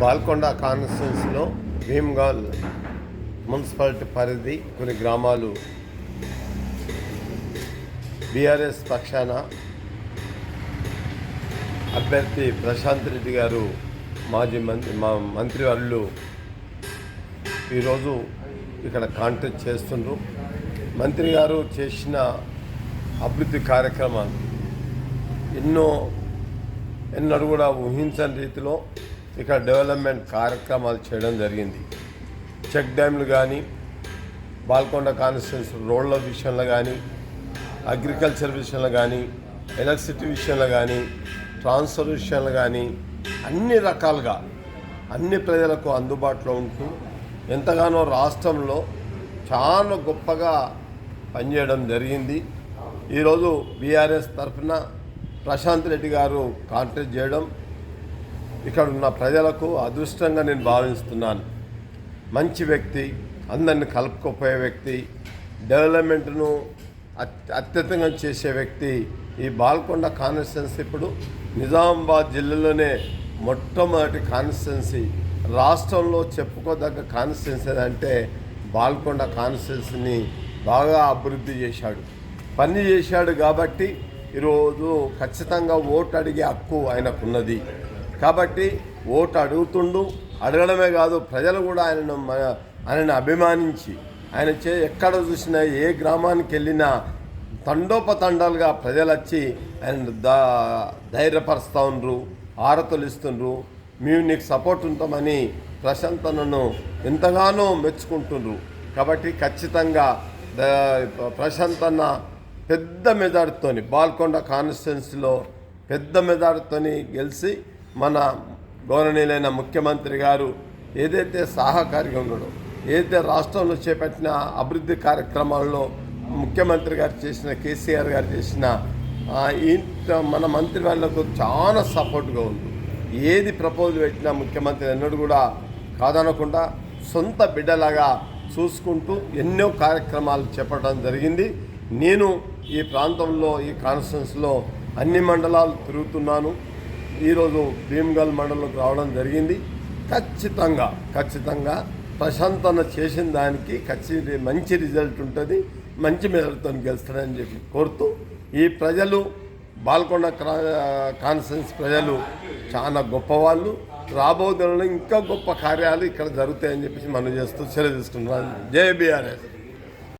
బాల్కొండ కాన్స్టిట్యున్సీలో భీమ్గాల్ మున్సిపాలిటీ పరిధి కొన్ని గ్రామాలు బీఆర్ఎస్ పక్షాన అభ్యర్థి ప్రశాంత్ రెడ్డి గారు మాజీ మంత్రి మా మంత్రి వాళ్ళు ఈరోజు ఇక్కడ కాంటాక్ట్ చేస్తుండ్రు. మంత్రి గారు చేసిన అభివృద్ధి కార్యక్రమాలు ఎన్నో ఎన్నడూ కూడా ఊహించని రీతిలో ఇక్కడ డెవలప్మెంట్ కార్యక్రమాలు చేయడం జరిగింది. చెక్ డ్యామ్లు కానీ బాల్కొండ కాన్స్టిట్యూన్సీ రోడ్ల విషయంలో కానీ అగ్రికల్చర్ విషయంలో కానీ ఎలక్ట్రిసిటీ విషయంలో కానీ ట్రాన్స్ఫర్ విషయంలో కానీ అన్ని రకాలుగా అన్ని ప్రజలకు అందుబాటులో ఉంటూ ఎంతగానో రాష్ట్రంలో చాలా గొప్పగా పనిచేయడం జరిగింది. ఈరోజు బీఆర్ఎస్ తరఫున ప్రశాంత్ రెడ్డి గారు కాంటాక్ట్ చేయడం ఇక్కడ ఉన్న ప్రజలకు అదృష్టంగా నేను భావిస్తున్నాను. మంచి వ్యక్తి అందరిని కలుపుకోపోయే వ్యక్తి డెవలప్మెంట్ను అత్యధికంగా చేసే వ్యక్తి ఈ బాల్కొండ కాన్స్టిట్యున్సీ ఇప్పుడు నిజామాబాద్ జిల్లాలోనే మొట్టమొదటి కాన్స్టిట్యున్సీ. రాష్ట్రంలో చెప్పుకోదగ్గ కాన్స్టిట్యున్సీ అంటే బాల్కొండ కాన్స్టిట్యున్సీని బాగా అభివృద్ధి చేశాడు. పని చేశాడు కాబట్టి ఈరోజు ఖచ్చితంగా ఓటు అడిగే హక్కు ఆయనకున్నది. కాబట్టి ఓటు అడుగుతుండు. అడగడమే కాదు ప్రజలు కూడా ఆయనను మ- ఆయనను అభిమానించి ఆయన చే ఎక్కడ చూసినా ఏ గ్రామానికి వెళ్ళినా తండోపతండాలుగా ప్రజలు వచ్చి ఆయన దా ధైర్యపరుస్తూ ఉండ్రు ఆరతలు ఇస్తుండ్రు మేము నీకు సపోర్ట్ ఉంటామని ప్రశాంతనను ఎంతగానో మెచ్చుకుంటుండ్రు. కాబట్టి ఖచ్చితంగా ద- ప్రశాంత్ అన్న పెద్ద మెజార్టీతోని బాల్కొండ కాన్స్టిట్యున్సీలో పెద్ద మెజార్టీతోని గెలిచి మన గౌరవనీయులైన ముఖ్యమంత్రి గారు ఏదైతే సహకారిగా ఉన్నాడో ఏదైతే రాష్ట్రంలో చేపట్టిన అభివృద్ధి కార్యక్రమాల్లో ముఖ్యమంత్రి గారు చేసిన కేసీఆర్ గారు చేసిన ఇంత మన మంత్రి వాళ్ళకు చాలా సపోర్ట్గా ఉంది. ఏది ప్రపోజల్ పెట్టినా ముఖ్యమంత్రి ఎన్నడూ కూడా కాదనకుండా సొంత బిడ్డలాగా చూసుకుంటూ ఎన్నో కార్యక్రమాలు చేపట్టడం జరిగింది. నేను ఈ ప్రాంతంలో ఈ కాన్ఫరెన్స్లో అన్ని మండలాలు తిరుగుతున్నాను. ఈరోజు భీమ్గల్ మండలంలోకి రావడం జరిగింది. ఖచ్చితంగా ఖచ్చితంగా ప్రశాంతన చేసిన దానికి ఖచ్చిత మంచి రిజల్ట్ ఉంటుంది. మంచి మెదడుతో గెలుస్తాడని చెప్పి కోరుతూ ఈ ప్రజలు బాల్కొండ కాన్ఫరెన్స్ ప్రజలు చాలా గొప్పవాళ్ళు. రాబోతున్న ఇంకా గొప్ప కార్యాలు ఇక్కడ జరుగుతాయని చెప్పేసి మనం చేస్తూ సెలవు తీసుకుంటున్నాను. జై బీఆర్ఎస్.